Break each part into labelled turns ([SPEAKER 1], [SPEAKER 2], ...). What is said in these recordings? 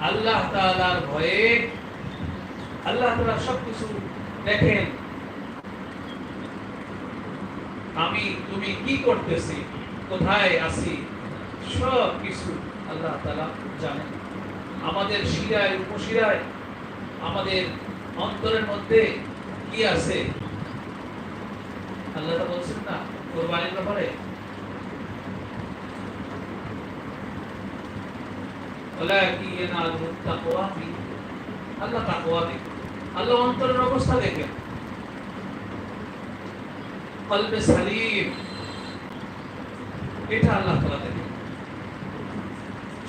[SPEAKER 1] আল্লাহ তাআলার ভয়ে আল্লাহ তাআলা সবকিছু দেখেন। আমি, তুমি কি করতেছি? কোথায় আছি? সব কিছু আল্লাহ তাআলা জানেন। আমাদের শিরায়, উপশিরায়, আমাদের অন্তরের মধ্যে কি আছে? আল্লাহ বলছেন না, কোরবানির ব্যাপারে? ওলাকি ইয়ানালুত তাকওয়া আল্লাহ তাকওয়া আল্লাহ অন্তরের অবস্থা কলবে সালিম। এটা আল্লাহ তাআলা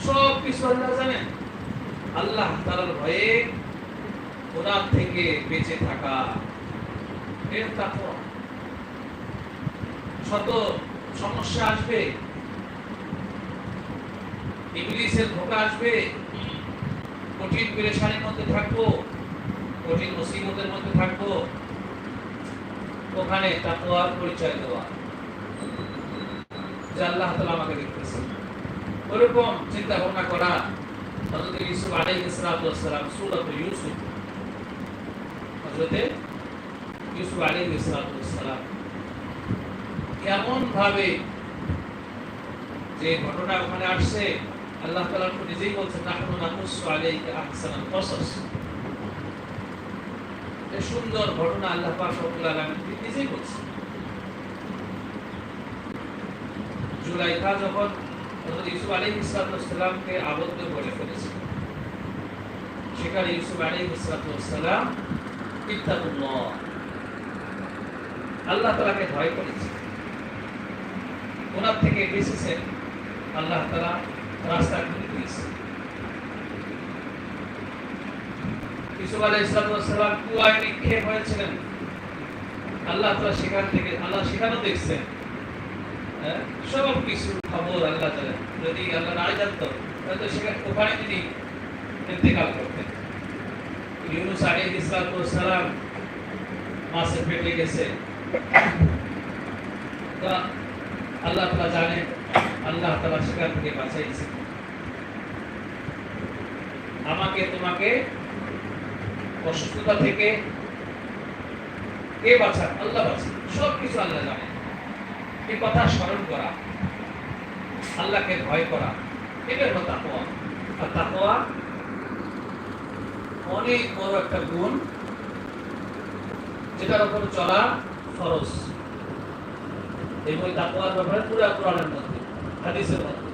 [SPEAKER 1] সব কিছু আল্লাহ জানেন আল্লাহ তাআলার ভয়ে গুনাহ থেকে বেঁচে থাকা এর তাকওয়া। শত সমস্যা আসবে। ইংলিশের ধোকা আসবে। কঠিন পেরেশানির মধ্যে থাকব, কঠিন মুসিবতের মধ্যে থাকব। ওখানে তাকওয়ার পরিচয় দেওয়া। যে আল্লাহ তাআলা আমাকে দেখতেছেন ওরকম চিন্তা ভাবনা করা হযরত ইউসুফ ওয়াস সালাম সূরাত ইউসুফ। হযরত ইউসুফ আলাইহিস সালাতু এমন ভাবে যে ঘটনা ওখানে আসছে আল্লাহ তাআলা নিজেই বলছেন নাহনু সুন্দর ঘটনা আল্লাহ পাক নিজেই বলছেন। যখন ইউসুফ আবদ্ধ করে ফেলেছে সেখানে ইউসুফ আল্লাহ তাআলাকে ভয় করেছে। ওনার থেকে বেঁচেছেন আল্লাহ তাআলা রাস্তা খুলে দিয়েছে ইসুফ আলাইহিস সালাম কুয়ায় নিক্ষেপ হয়েছিলেন? আল্লাহ তাআলা সেখান থেকে আল্লাহ সেখানেও দেখছেন হ্যাঁ? সব খবর আল্লাহ তাআলা যদি আল্লাহ না তাহলে সেখানে ওখানে তিনি ইন্তেকাল করতেন। ইউনুস আলাইহিস সালাম মাছের পেটে গেছে। আল্লাহ তাআলা জানেন, আল্লাহ তাআলা সেখান থেকে বাঁচাইছে। আমাকে তোমাকে অসুস্থতা থেকে কে বাঁচান? আল্লাহ বাঁচান। সব কিছু আল্লাহ জানেন। এই কথা স্মরণ করা, আল্লাহকে ভয় করা এটা হলো তাকওয়া। আর তাকওয়া অনেক বড় একটা গুণ, যেটার উপর চলা ফরজ। এই বই তাকওয়ার ব্যাপারে পুরো কোরআনের মধ্যে, হাদিসের মধ্যে।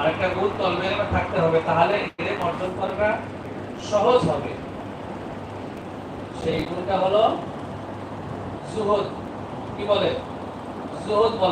[SPEAKER 1] আরেকটা গুণ তলমের থাকতে হবে, তাহলে এদের অর্জন করাটা সহজ হবে। সেই গুণটা হলো সুহদ কি বলে? সুহদ বলা